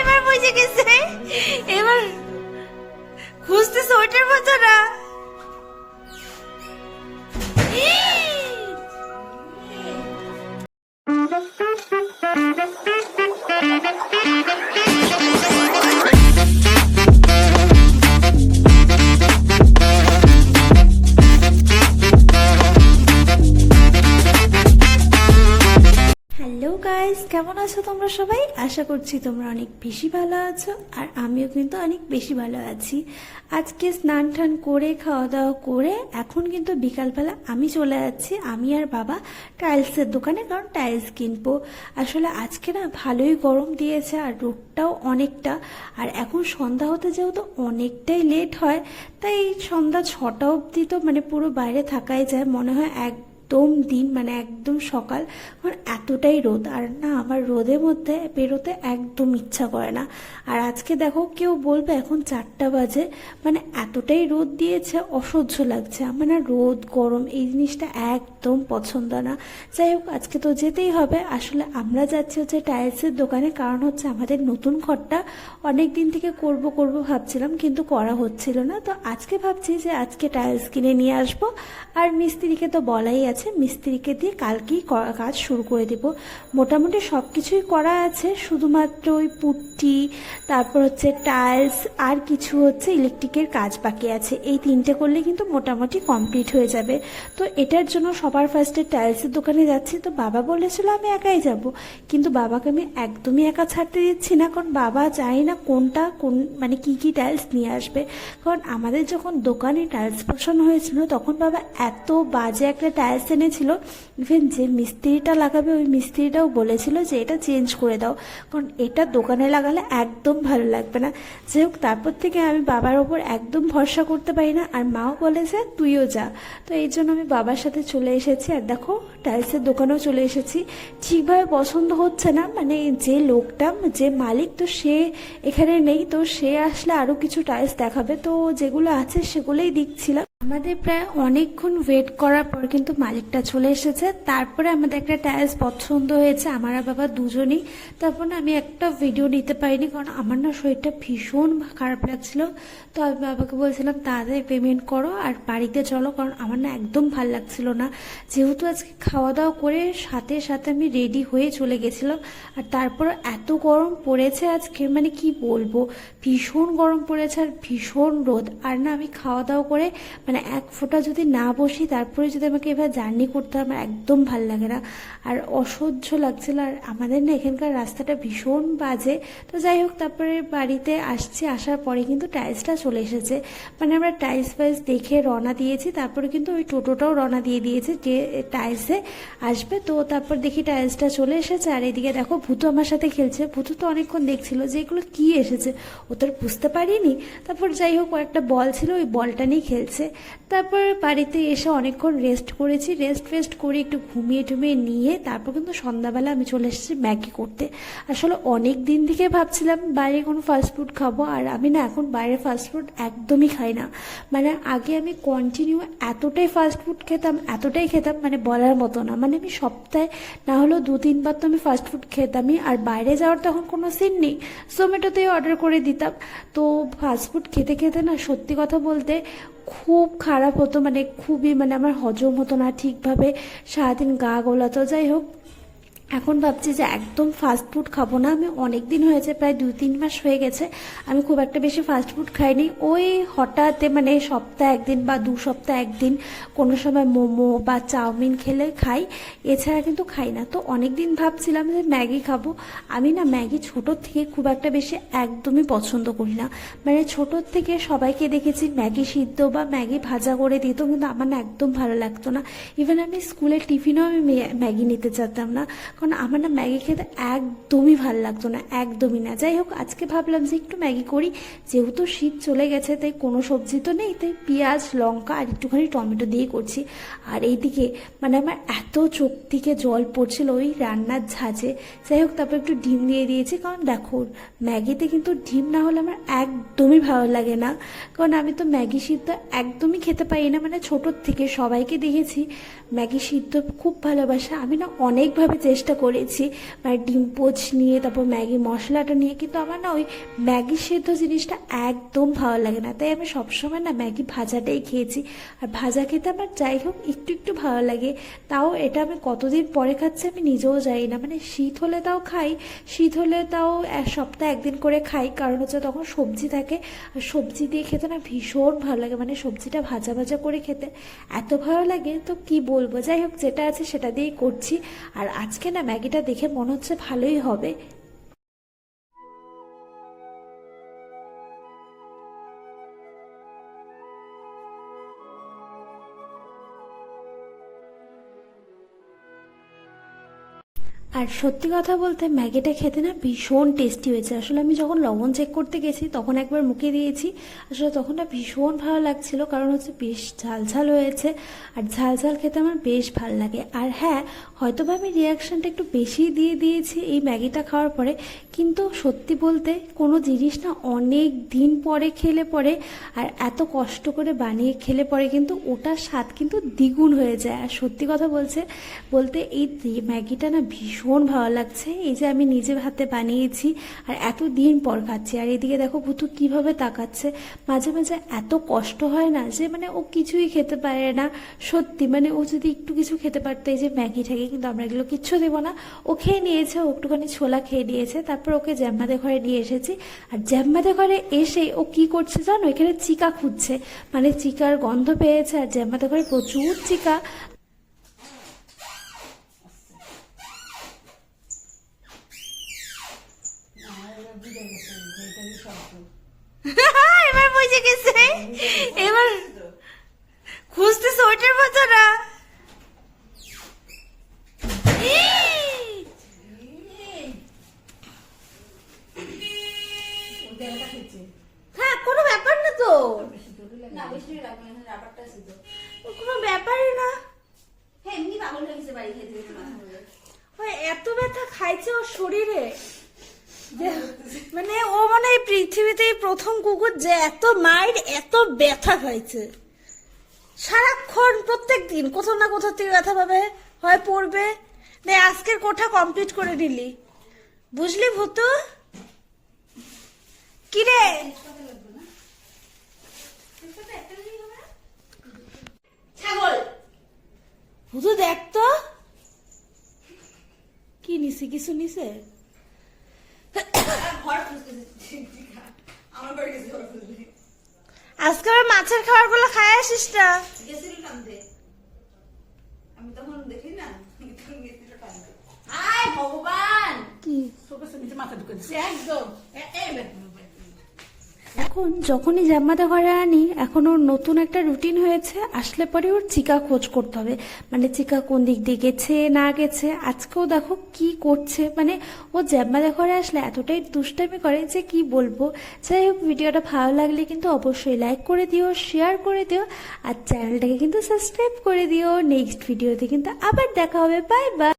এবার বুঝে গেছে এবার খুঁজতেছে ওইটার মতো না। কেমন আছো তোমরা সবাই? আশা করছি তোমরা অনেক বেশি ভালো আছো, আর আমিও কিন্তু অনেক বেশি ভালো আছি। আজকে স্নান টান করে খাওয়া দাওয়া করে, এখন কিন্তু বিকালবেলা আমি চলে যাচ্ছি, আমি আর বাবা টাইলসের দোকানে, কারণ টাইলস কিনবো। আসলে আজকে না ভালোই গরম দিয়েছে, আর রোদটাও অনেকটা, আর এখন সন্ধ্যা হতে যেহেতু অনেকটাই লেট হয়, তাই সন্ধ্যা ছটা অবধি তো মানে পুরো বাইরে থাকাই যায়। মনে হয় এক একদম দিন মানে একদম সকাল কারণ এতটাই রোদ। আর না, আমার রোদের মধ্যে বেরোতে একদম ইচ্ছা করে না। আর আজকে দেখো, কেউ বলবে এখন চারটা বাজে মানে এতটাই রোদ দিয়েছে, অসহ্য লাগছে। আমার না রোদ, গরম, এই জিনিসটা একদম পছন্দ না। যাই হোক, আজকে তো যেতেই হবে। আসলে আমরা যাচ্ছি হচ্ছে টাইলসের দোকানে, কারণ হচ্ছে আমাদের নতুন ঘরটা অনেক দিন থেকে করব করব ভাবছিলাম, কিন্তু করা হচ্ছিল না। তো আজকে ভাবছি যে আজকে টাইলস কিনে নিয়ে আসব। আর মিস্ত্রিকে তো বলাই আছে মিস্ত্রিকে দিয়ে কালকেই কাজ শুরু করে দেব। মোটামুটি সব কিছুই করা আছে, শুধুমাত্র ওই পুট্টি, তারপর হচ্ছে টাইলস আর কিছু হচ্ছে ইলেকট্রিকের কাজ বাকি আছে। এই তিনটে করলে কিন্তু মোটামুটি কমপ্লিট হয়ে যাবে। তো এটার জন্য সবার ফার্স্টে টাইলসের দোকানে যাচ্ছি। তো বাবা বলেছিল, আমি একাই যাব। কিন্তু বাবাকে আমি একদমই একা ছাড়তে দিচ্ছি না, কারণ বাবা জানি না কোনটা, কোন মানে কি কি টাইলস নিয়ে আসবে। কারণ আমাদের যখন দোকানে টাইলস বসানো হয়েছিল, তখন বাবা এত বাজে একটা টাইলস এনেছিল ইভেন যে মিস্ত্রিটা লাগাবে, ওই মিস্ত্রিটাও বলেছিল যে এটা চেঞ্জ করে দাও। কারণ এটা দোকানে লাগালে একদম ভালো লাগবে না। যাই হোক, তারপর থেকে আমি বাবার ওপর একদম ভরসা করতে পারি না। আর মাও বলেছে তুইও যা। তো এই জন্য আমি বাবার সাথে চলে এসেছি। আর দেখো, টাইলসের দোকানেও চলে এসেছি। ঠিকভাবে পছন্দ হচ্ছে না। মানে যে লোকটা, যে মালিক, তো সে এখানে নেই। তো সে আসলে আরও কিছু টাইলস দেখাবে। তো যেগুলো আছে সেগুলোই দিচ্ছিলাম আমাদের প্রায় অনেকক্ষণ ওয়েট করার পর কিন্তু মালিকটা চলে এসেছে। তারপরে আমাদের একটা টাইলস পছন্দ হয়েছে, আমার বাবা দুজনেই। তারপর আমি একটা ভিডিও নিতে পারিনি, কারণ আমার না শরীরটা ভীষণ খারাপ লাগছিল। তো আমি বাবাকে বলছিলাম, তাড়াতাড়ি পেমেন্ট করো আর বাড়িতে চলো, কারণ আমার না একদম ভালো লাগছিল না। যেহেতু আজকে খাওয়া দাওয়া করে সাথে সাথে আমি রেডি হয়ে চলে গেছিলাম, আর তারপর এত গরম পড়েছে আজকে মানে কি বলব? ভীষণ গরম পড়েছে আর ভীষণ রোদ। আর না আমি খাওয়া দাওয়া করে মানে এক ফোঁটা যদি না বসি, তারপরে যদি আমাকে এবার জার্নি করতে হয়, আমার একদম ভালো লাগে না। আর অসহ্য লাগছিল। আর আমাদের না এখানকার রাস্তাটা ভীষণ বাজে। তো যাই হোক, তারপরে বাড়িতে আসছি। আসার পরে কিন্তু টাইলসটা চলে এসেছে। মানে আমরা টাইলস ফাইলস দেখে রওনা দিয়েছি। তারপরে কিন্তু ওই টোটোটাও রওনা দিয়ে দিয়েছে যে টাইলসে আসবে। তো তারপর দেখি টাইলসটা চলে এসেছে। আর এদিকে দেখো, ভূতু আমার সাথে খেলছে। ভূতু তো অনেকক্ষণ দেখছিল যে এগুলো কি এসেছে। ও তো আর বুঝতে পারিনি। তারপর যাই হোক একটা বল ছিল, ওই বলটা নিয়ে খেলছে। তারপর বাড়িতে এসে অনেকক্ষণ রেস্ট করেছি। রেস্ট ফেস্ট করে একটু ঘুমিয়ে টুমিয়ে নিয়ে তারপর কিন্তু সন্ধ্যাবেলা আমি চলে এসেছি ম্যাগি করতে। আসলে অনেক দিন থেকে ভাবছিলাম বাইরে কোনো ফাস্টফুড খাব আর আমি না এখন বাইরে ফাস্টফুড একদমই খাই না। মানে আগে আমি কন্টিনিউ এতটাই ফাস্টফুড খেতাম, এতটাই খেতাম মানে বলার মতো না। মানে আমি সপ্তাহে না হলেও দু তিনবার তো আমি ফাস্টফুড খেতামই আর বাইরে যাওয়ার তখন কোনো সিন নেই। জোম্যাটোতেই অর্ডার করে দিতাম। তো ফাস্টফুড খেতে খেতে না সত্যি কথা বলতে খুব খারাপ হতো মানে খুবই মানে আমার হজম হতো না ঠিকভাবে, সারাদিন গা গোলাতো। যাই হোক এখন ভাবছি যে একদম ফাস্ট ফুড খাব না। আমি অনেক দিন হয়েছে, প্রায় দুই তিন মাস হয়ে গেছে। আমি খুব একটা বেশি ফাস্ট ফুড খাইনি। ওই হঠাৎ মানে সপ্তাহে একদিন বা দু সপ্তাহে একদিন কোনো সময় মোমো বা চাউমিন খেলে খাই। এছাড়া কিন্তু খাই না। তো অনেক দিন ভাবছিলাম যে ম্যাগি খাব। আমি না ম্যাগি ছোটোর থেকে খুব একটা বেশি একদমই পছন্দ করি না। মানে ছোটোর থেকে সবাইকে দেখেছি ম্যাগি সিদ্ধ বা ম্যাগি ভাজা করে দিত, কিন্তু আমার না একদম ভালো লাগতো না। ইভেন আমি স্কুলের টিফিনেও আমি ম্যাগি নিতে চাইতাম না। কারণ আমার না ম্যাগি খেতে একদমই ভালো লাগতো না, একদমই না। যাই হোক, আজকে ভাবলাম যে একটু ম্যাগি করি, যেহেতু শীত চলে গেছে, তাই কোনো সবজি তো নেই, তাই পেঁয়াজ, লঙ্কা আর একটুখানি টমেটো দিয়ে করছি। আর এইদিকে মানে আমার এত চোখ থেকে জল পড়ছিল ওই রান্নার ঝাঁঝে। যাই হোক, তারপর একটু ডিম দিয়ে দিয়েছি, কারণ দেখো, ম্যাগিতে কিন্তু ডিম না হলে আমার একদমই ভালো লাগে না। কারণ আমি তো ম্যাগি সিদ্ধ একদমই খেতে পারি না মানে ছোটোর থেকে সবাইকে দেখেছি ম্যাগি সিদ্ধ খুব ভালোবাসে। আমি না অনেকভাবে চেষ্টা চেষ্টা করেছি মানে ডিম পোচ নিয়ে, তারপর ম্যাগি মশলাটা নিয়ে, কিন্তু আমার না ওই ম্যাগি সেদ্ধ জিনিসটা একদম ভালো লাগে না। তাই আমি সবসময় না ম্যাগি ভাজাটাই খেয়েছি। আর ভাজা খেতে আমার যাই হোক একটু একটু ভালো লাগে। তাও এটা আমি কতদিন পরে খাচ্ছি আমি নিজেও জানি না। মানে শীত হলে তাও খাই, শীত হলে তাও এক সপ্তাহে একদিন করে খাই। কারণ হচ্ছে তখন সবজি থাকে, আর সবজি দিয়ে খেতে না ভীষণ ভালো লাগে। মানে সবজিটা ভাজা ভাজা করে খেতে এত ভালো লাগে। তো কি বলব? যাই হোক যেটা আছে সেটা দিয়েই করছি। আর আজকে না ম্যাগিটা দেখে মনে হচ্ছে ভালোই হবে। আর সত্যি কথা বলতে ম্যাগিটা খেতে না ভীষণ টেস্টি হয়েছে। আসলে আমি যখন লবণ চেক করতে গেছি, তখন একবার মুখে দিয়েছি। আসলে তখন না ভীষণ ভালো লাগছিল, কারণ হচ্ছে বেশ ঝাল ঝাল হয়েছে। আর ঝাল ঝাল খেতে আমার বেশ ভালো লাগে। আর হ্যাঁ হয়তো বা আমি রিয়াকশানটা একটু বেশি দিয়ে দিয়েছি এই ম্যাগিটা খাওয়ার পরে, কিন্তু সত্যি বলতে কোনো জিনিস না অনেক দিন পরে খেলে পরে, আর এত কষ্ট করে বানিয়ে খেলে পরে কিন্তু ওটার স্বাদ কিন্তু দ্বিগুণ হয়ে যায়। আর সত্যি কথা বলছে, বলতে এই ম্যাগিটা না ভীষণ ভালো লাগছে। এই যে আমি নিজে হাতে বানিয়েছি আর এত দিন পর খাচ্ছি। আর এদিকে দেখো ভুতু কীভাবে তাকাচ্ছে। মাঝে মাঝে এত কষ্ট হয় না যে মানে ও কিছুই খেতে পারে না। সত্যি মানে ও যদি একটু কিছু খেতে পারতো, এই যে ম্যাগি ঠ্যাগি কিন্তু আমরা এগুলো কিচ্ছু দেবো না। ও খেয়ে নিয়েছে, ও একটুখানি ছোলা খেয়ে নিয়েছে, তারপর ওকে জ্যাম্মাদের ঘরে নিয়ে এসেছি। আর জ্যাম্মাদের ঘরে এসে ও কি করছে জানো? এখানে চিকা খুঁজছে। মানে চিকার গন্ধ পেয়েছে আর জ্যাম্মাদের ঘরে প্রচুর চিকা। এবার বুঝে গেছে এবার খুঁজতেছে ওইটার মতো না হ্যাঁ কোনো ব্যাপার না তো কোনো ব্যাপারই না এত ব্যথা খাইছে ওর শরীরে। মানে ও মানে এই পৃথিবীতেই প্রথম কুকুর যে এত মাইর, এত ব্যথা খাইছে। সারাক্ষণ, প্রত্যেক দিন, কোথাও না কোথাও থেকে ব্যথা পাবে, হয় পড়বে। নে, আজকের কোঠা কমপ্লিট করে নিলি। বুঝলি ভূতু? কিরে? ছাগল। ভূতু দেখ তো। কি নিছে, কিছু নিছে ঘর খুঁজতেছে আমার বাড়ি গেছে ঘর খুঁজতে আজকে আবার মাছের খাবারগুলো খায় আসিস না। আমি তখন দেখি না ভগবান! কি? নিচে মাথা ঢুকে একদম। এখন যখনই জাম্মাটা ঘরে আনি, এখন ওর নতুন একটা রুটিন হয়েছে, আসলে পরে ওর চিকা খোঁজ করতে হবে। মানে চিকা কোন দিক দিয়ে গেছে, না গেছে, আজকেও দেখো কি করছে। মানে ও জাম্মাদা ঘরে আসলে এতটাই দুষ্টামি করে যে কি বলব। যাই হোক, ভিডিওটা ভালো লাগলে কিন্তু অবশ্যই লাইক করে দিও শেয়ার করে দিও, আর চ্যানেলটাকে কিন্তু সাবস্ক্রাইব করে দিও। নেক্সট ভিডিওতে কিন্তু আবার দেখা হবে। Bye bye